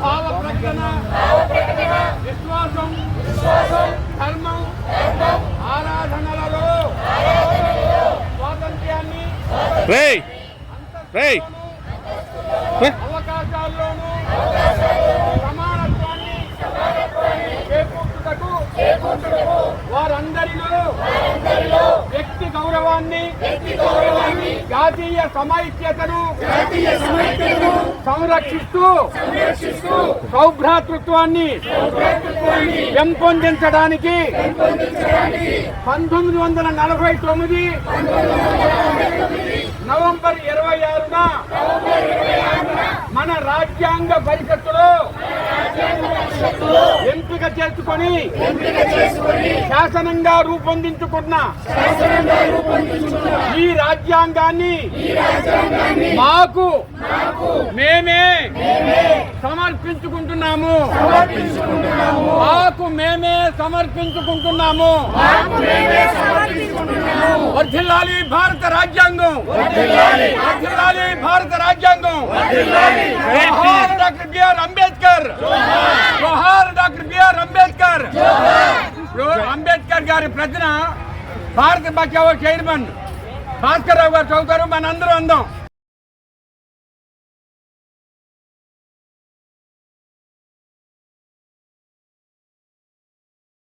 భావ ప్రకటన విశ్వాసం ధర్మం ఆరాధనలలో స్వాతంత్ర్యాన్ని రేయ్ రేయ్ రే. అవకాశాల్లోనూ వ్యక్తి గౌరవాన్ని జాతీయ సమైక్యతను సంరక్షిస్తూ సౌభ్రాతృత్వాన్ని పెంపొందించడానికి పంతొమ్మిది వందల నలభై తొమ్మిది నవంబర్ ఇరవై ఆరున మన రాజ్యాంగ పరిషత్తులో ఎంపిక చేసుకొని శాసనంగా రూపొందించుకున్న ఈ రాజ్యాంగాన్ని మాకు మేమే సమర్పించుకుంటున్నాము. మాకు మేమే సమర్పించుకుంటున్నాము. వర్ధిల్లాలి భారత రాజ్యాంగం. వర్ధిల్లాలి భారత రాజ్యాంగం. అంబేద్కర్ గారి ప్రతిన భారత బచావో చైర్మన్. భాస్కర్ రావు గారు చదువుతారు మనందరూ అందాం.